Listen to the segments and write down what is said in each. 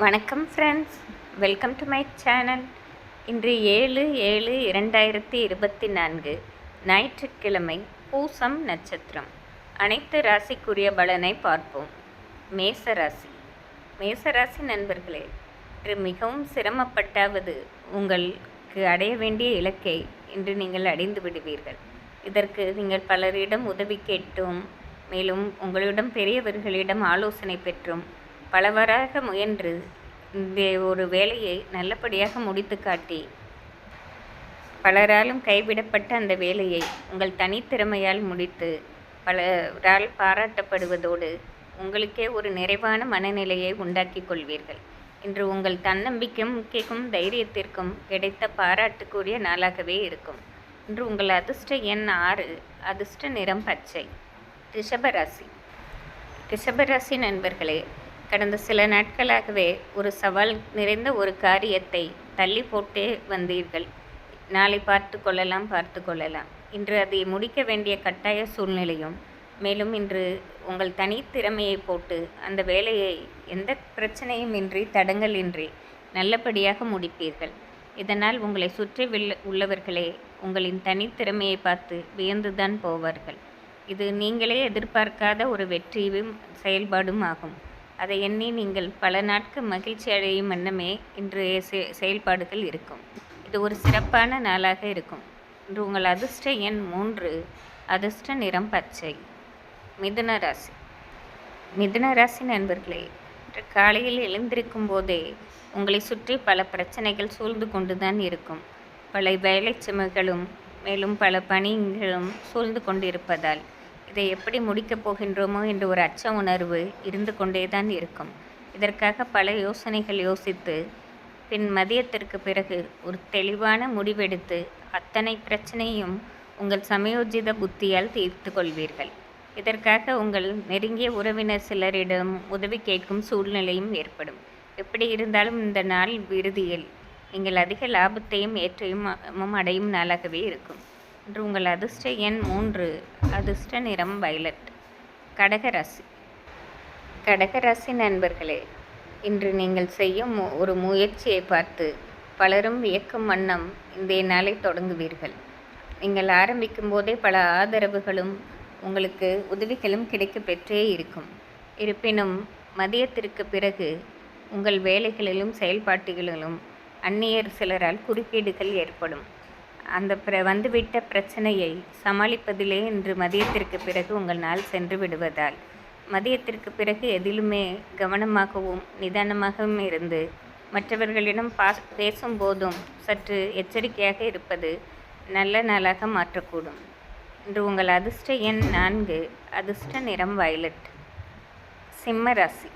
வணக்கம் friends welcome to my channel இன்று ஏழு ஏழு இரண்டாயிரத்தி இருபத்தி நான்கு ஞாயிற்றுக்கிழமை பூசம் நட்சத்திரம். அனைத்து ராசிக்குரிய பலனை பார்ப்போம். மேச ராசி. மேச ராசி நண்பர்களே இன்று மிகவும் சிரமப்பட்டாவது உங்களுக்கு அடைய வேண்டிய இலக்கை இன்று நீங்கள் அடைந்து விடுவீர்கள். இதற்கு நீங்கள் பலரிடம் உதவி கேட்டும் மேலும் உங்களிடம் பெரியவர்களிடம் ஆலோசனை பெற்றும் பலவராக முயன்று இந்த ஒரு வேலையை நல்லபடியாக முடித்து காட்டி. பலராலும் கைவிடப்பட்ட அந்த வேலையை உங்கள் தனித்திறமையால் முடித்து பலரால் பாராட்டப்படுவதோடு உங்களுக்கே ஒரு நிறைவான மனநிலையை உண்டாக்கிக் கொள்வீர்கள். இன்று உங்கள் தன்னம்பிக்கைக்கும் தைரியத்திற்கும் கிடைத்த பாராட்டுக்குரிய நாளாகவே இருக்கும். இன்று உங்கள் அதிர்ஷ்ட எண் ஆறு அதிர்ஷ்ட நிறம் பச்சை. ரிஷபராசி ரிஷபராசி நண்பர்களே கடந்த சில நாட்களாகவே ஒரு சவால் நிறைந்த ஒரு காரியத்தை தள்ளி போட்டே வந்தீர்கள். நாளை பார்த்து கொள்ளலாம் பார்த்து கொள்ளலாம். இன்று அதை முடிக்க வேண்டிய கட்டாய சூழ்நிலையும் மேலும் இன்று உங்கள் தனித்திறமையை போட்டு அந்த வேலையை எந்த பிரச்சனையும் இன்றி தடங்கள் நல்லபடியாக முடிப்பீர்கள். இதனால் உங்களை சுற்றி உள்ளவர்களே உங்களின் தனித்திறமையை பார்த்து வியந்துதான் போவார்கள். இது நீங்களே எதிர்பார்க்காத ஒரு வெற்றியும் செயல்பாடும் ஆகும். அதை எண்ணி நீங்கள் பல நாட்கள் மகிழ்ச்சி அடையும் வண்ணமே இன்றைய செயல்பாடுகள் இருக்கும். இது ஒரு சிறப்பான நாளாக இருக்கும். இன்று உங்கள் அதிர்ஷ்ட எண் மூன்று அதிர்ஷ்ட நிறம் பச்சை. மிதுன ராசி. மிதுன ராசி நண்பர்களே இன்று காலையில் எழுந்திருக்கும் போதே உங்களை சுற்றி பல பிரச்சனைகள் சூழ்ந்து கொண்டுதான் இருக்கும். பல வேலை சுமைகளும் மேலும் பல பணிகளும் சூழ்ந்து கொண்டிருப்பதால் இதை எப்படி முடிக்கப் போகின்றோமோ என்ற ஒரு அச்ச உணர்வு இருந்து கொண்டே தான் இருக்கும். இதற்காக பல யோசனைகள் யோசித்து பின் மதியத்திற்கு பிறகு ஒரு தெளிவான முடிவெடுத்து அத்தனை பிரச்சனையும் உங்கள் சமயோஜித புத்தியால் தீர்த்து கொள்வீர்கள். இதற்காக உங்கள் நெருங்கிய உறவினர் சிலரிடம் உதவி கேட்கும் சூழ்நிலையும் ஏற்படும். எப்படி இருந்தாலும் இந்த நாள் விருதியில் நீங்கள் அதிக லாபத்தையும் ஏற்றையும் அடையும் நாளாகவே இருக்கும். இன்று உங்கள் அதிர்ஷ்ட எண் மூன்று. அதிர்ஷ்ட நிறம் வைலட் கடகராசி. கடகராசி நண்பர்களே இன்று நீங்கள் செய்யும் ஒரு முயற்சியை பார்த்து பலரும் வியக்கும் வண்ணம் இந்த நாளை தொடங்குவீர்கள். நீங்கள் ஆரம்பிக்கும் போதே பல ஆதரவுகளும் உங்களுக்கு உதவிகளும் கிடைக்க பெற்றே இருக்கும். இருப்பினும் மதியத்திற்கு பிறகு உங்கள் வேலைகளிலும் செயல்பாட்டுகளிலும் அந்நியர் சிலரால் குறுக்கீடுகள் ஏற்படும். அந்த பிர வந்துவிட்ட பிரச்சனையை சமாளிப்பதிலே இன்று மதியத்திற்கு பிறகு உங்கள் நாள் சென்று விடுவதால். மதியத்திற்கு பிறகு எதிலுமே கவனமாகவும் நிதானமாகவும் இருந்து மற்றவர்களிடம் பா பேசும்போதும் சற்று எச்சரிக்கையாக இருப்பது நல்ல நாளாக மாற்றக்கூடும். இன்று உங்கள் அதிர்ஷ்ட எண் நான்கு அதிர்ஷ்ட நிறம் வயலட். சிம்மராசி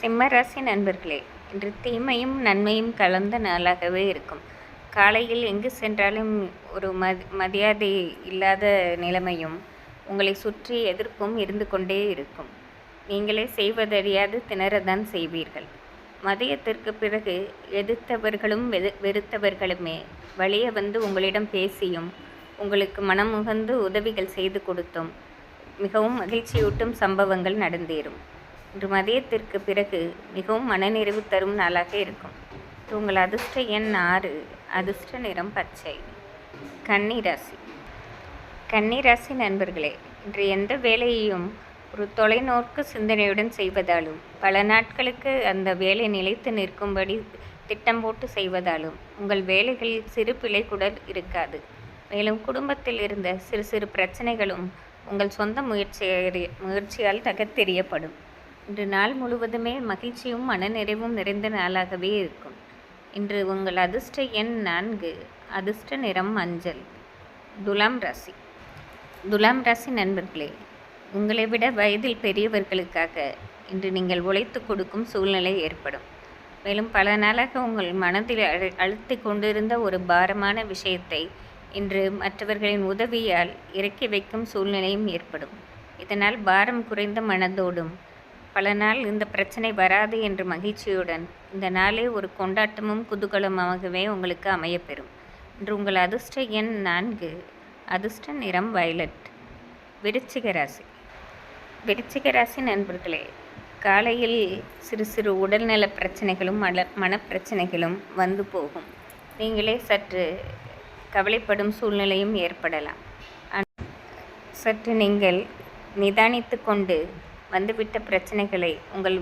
சிம்மராசி நண்பர்களே இன்று தீமையும் நன்மையும் கலந்த நாளாகவே இருக்கும். காலையில் எங்கு சென்றாலும் ஒரு மதி மரியாதை இல்லாத நிலைமையும் உங்களை சுற்றி எதிர்ப்பும் இருந்து கொண்டே இருக்கும். நீங்களே செய்வதறியாது திணறதான் செய்வீர்கள். மதியத்திற்கு பிறகு எதிர்த்தவர்களும் வெறு வெறுத்தவர்களுமே வழியே வந்து உங்களிடம் பேசியும் உங்களுக்கு மனமுகந்து உதவிகள் செய்து கொடுத்தும் மிகவும் மகிழ்ச்சியூட்டும் சம்பவங்கள் நடந்தேறும். இன்று மதியத்திற்கு பிறகு மிகவும் மனநிறைவு தரும் நாளாக இருக்கும். உங்கள் அதிர்ஷ்ட எண் ஆறு. அதிர்ஷ்ட நிறம் பச்சை. கன்னிராசி. கன்னிராசி நண்பர்களே இன்று எந்த வேலையையும் ஒரு தொலைநோக்கு சிந்தனையுடன் செய்வதாலும் பல நாட்களுக்கு அந்த வேலை நிலைத்து நிற்கும்படி திட்டம் போட்டு செய்வதாலும் உங்கள் வேலைகளில் சிறு பிழை கூட இருக்காது. மேலும் குடும்பத்தில் இருந்த சிறு சிறு பிரச்சனைகளும் உங்கள் சொந்த முயற்சி முயற்சியால் தகத்தெறியப்படும் இன்று நாள் முழுவதுமே மகிழ்ச்சியும் மனநிறைவும் நிறைந்த நாளாகவே இருக்கும். இன்று உங்கள் அதிர்ஷ்ட எண் நான்கு. அதிர்ஷ்ட நிறம் மஞ்சள். துலாம் ராசி. துலாம் ராசி நண்பர்களே உங்களை விட வயதில் பெரியவர்களுக்காக இன்று நீங்கள் உழைத்து கொடுக்கும் சூழ்நிலை ஏற்படும். மேலும் பல நாளாக உங்கள் மனதில் அழு அழுத்தி கொண்டிருந்த ஒரு பாரமான விஷயத்தை இன்று மற்றவர்களின் உதவியால் இறக்கி வைக்கும் சூழ்நிலையும் ஏற்படும். இதனால் பாரம் குறைந்த மனதோடும் பல நாள் இந்த பிரச்சனை வராது என்ற மகிழ்ச்சியுடன் இந்த நாளே ஒரு கொண்டாட்டமும் குதூகலமாகவே உங்களுக்கு அமையப்பெறும். இன்று உங்கள் அதிர்ஷ்ட எண் நான்கு. அதிர்ஷ்ட நிறம் வயலட். விருச்சிக ராசி. விருச்சிக ராசி நண்பர்களே காலையில் சிறு சிறு உடல்நல பிரச்சனைகளும் மல மனப்பிரச்சனைகளும் வந்து போகும். நீங்களே சற்று கவலைப்படும் சூழ்நிலையும் ஏற்படலாம். சற்று நீங்கள் நிதானித்து கொண்டு வந்துவிட்ட பிரச்சனைகளை உங்கள்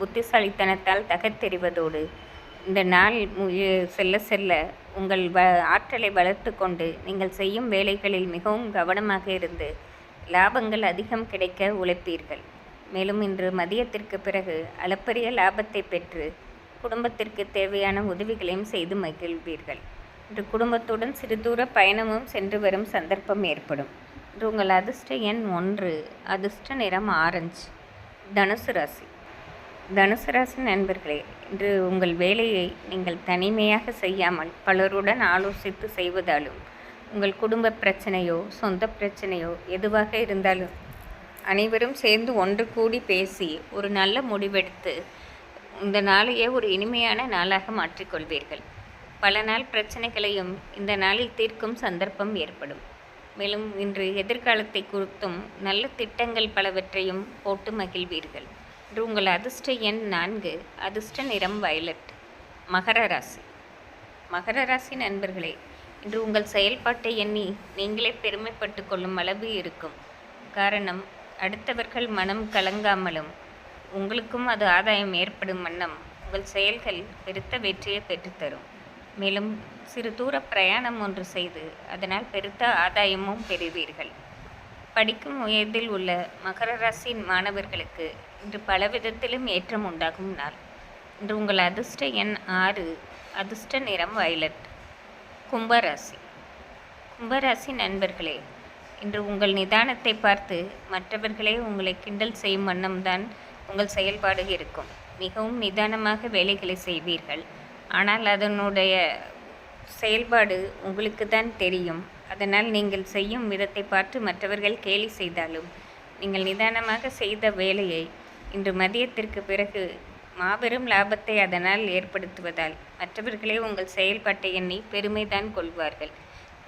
புத்திசாலித்தனத்தால் தகர்த்தெறிவதோடு இந்த நாள் செல்ல செல்ல உங்கள் வ ஆற்றலை வளர்த்து கொண்டு நீங்கள் செய்யும் வேலைகளில் மிகவும் கவனமாக இருந்து லாபங்கள் அதிகம் கிடைக்க உழைப்பீர்கள். மேலும் இன்று மதியத்திற்கு பிறகு அளப்பரிய லாபத்தை பெற்று குடும்பத்திற்கு தேவையான உதவிகளையும் செய்து மகிழ்வீர்கள். இன்று குடும்பத்துடன் சிறு தூர பயணமும் சென்று வரும் சந்தர்ப்பம் ஏற்படும். உங்கள் அதிர்ஷ்ட எண் ஒன்று. அதிர்ஷ்ட நிறம் ஆரஞ்சு. தனுசு ராசி. தனுசு ராசி நண்பர்களே இன்று உங்கள் வேலையை நீங்கள் தனிமையாக செய்யாமல் பலருடன் ஆலோசித்து செய்வதாலும் உங்கள் குடும்ப பிரச்சனையோ சொந்த பிரச்சனையோ எதுவாக இருந்தாலும் அனைவரும் சேர்ந்து ஒன்று கூடி பேசி ஒரு நல்ல முடிவெடுத்து இந்த நாளையே ஒரு இனிமையான நாளாக மாற்றிக்கொள்வீர்கள். பல நாள் பிரச்சனைகளையும் இந்த நாளில் தீர்க்கும் சந்தர்ப்பம் ஏற்படும். மேலும் இன்று எதிர்காலத்தை குறித்தும் நல்ல திட்டங்கள் பலவற்றையும் போட்டு மகிழ்வீர்கள். இன்று உங்கள் அதிர்ஷ்ட எண் நான்கு அதிர்ஷ்ட நிறம் வயலட் மகர ராசி. மகர ராசி நண்பர்களே இன்று உங்கள் செயல்பாட்டை எண்ணி நீங்களே பெருமைப்பட்டு கொள்ளும் அளவு இருக்கும். காரணம் அடுத்தவர்கள் மனம் கலங்காமலும் உங்களுக்கும் அது ஆதாயம் ஏற்படும் வண்ணம் உங்கள் செயல்கள் பெருத்த வெற்றியை பெற்றுத்தரும். மேலும் சிறு தூர பிரயாணம் ஒன்று செய்து அதனால் பெருத்த ஆதாயமும் பெறுவீர்கள். படிக்கும் உயரத்தில் உள்ள மகர ராசியின் மாணவர்களுக்கு இன்று பல விதத்திலும் ஏற்றம் உண்டாகும் நாள். இன்று உங்கள் அதிர்ஷ்ட எண் ஆறு அதிர்ஷ்ட நிறம் வயலட். கும்பராசி. கும்பராசி நண்பர்களே இன்று உங்கள் நிதானத்தை பார்த்து மற்றவர்களே உங்களை கிண்டல் செய்யும் வண்ணம்தான் உங்கள் செயல்பாடு இருக்கும். மிகவும் நிதானமாக வேலைகளை செய்வீர்கள். ஆனால் அதனுடைய செயல்பாடு உங்களுக்கு தான் தெரியும். அதனால் நீங்கள் செய்யும் விதத்தை பார்த்து மற்றவர்கள் கேலி செய்தாலும் நீங்கள் நிதானமாக செய்த வேலையை இன்று மதியத்திற்கு பிறகு மாபெரும் லாபத்தை அதனால் ஏற்படுத்துவதால் மற்றவர்களே உங்கள் செயல்பாட்டை எண்ணி பெருமைதான் கொள்வார்கள்.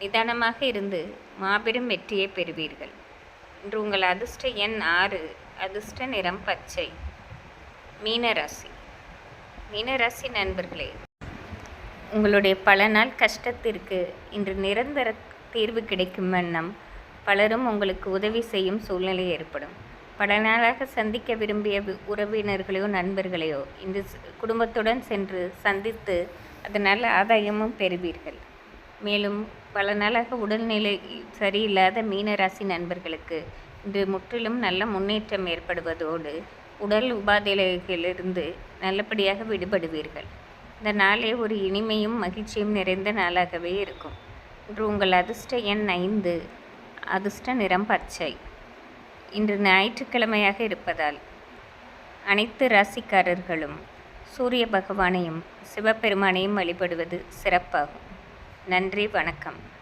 நிதானமாக இருந்து மாபெரும் வெற்றியை பெறுவீர்கள். இன்று உங்கள் அதிர்ஷ்ட எண் ஆறு அதிர்ஷ்ட நிறம் பச்சை. மீனராசி. மீனராசி நண்பர்களே உங்களுடைய பல நாள் கஷ்டத்திற்கு இன்று நிரந்தர தீர்வு கிடைக்கும் வண்ணம் பலரும் உங்களுக்கு உதவி செய்யும் சூழ்நிலை ஏற்படும். பல நாளாக சந்திக்க விரும்பிய உறவினர்களையோ நண்பர்களையோ இந்த குடும்பத்துடன் சென்று சந்தித்து அதனால் ஆதாயமும் பெறுவீர்கள். மேலும் பல நாளாக உடல்நிலை சரியில்லாத மீனராசி நண்பர்களுக்கு இன்று முற்றிலும் நல்ல முன்னேற்றம் ஏற்படுவதோடு உடல் உபாதைகளிலிருந்து நல்லபடியாக விடுபடுவீர்கள். இந்த நாளே ஒரு இனிமையும் மகிழ்ச்சியும் நிறைந்த நாளாகவே இருக்கும். இன்று உங்கள் அதிர்ஷ்ட எண் ஐந்து அதிர்ஷ்ட நிறம் பச்சை. இன்று ஞாயிற்றுக்கிழமையாக இருப்பதால் அனைத்து ராசிக்காரர்களும் சூரிய பகவானையும் சிவபெருமானையும் வழிபடுவது சிறப்பாகும். நன்றி வணக்கம்.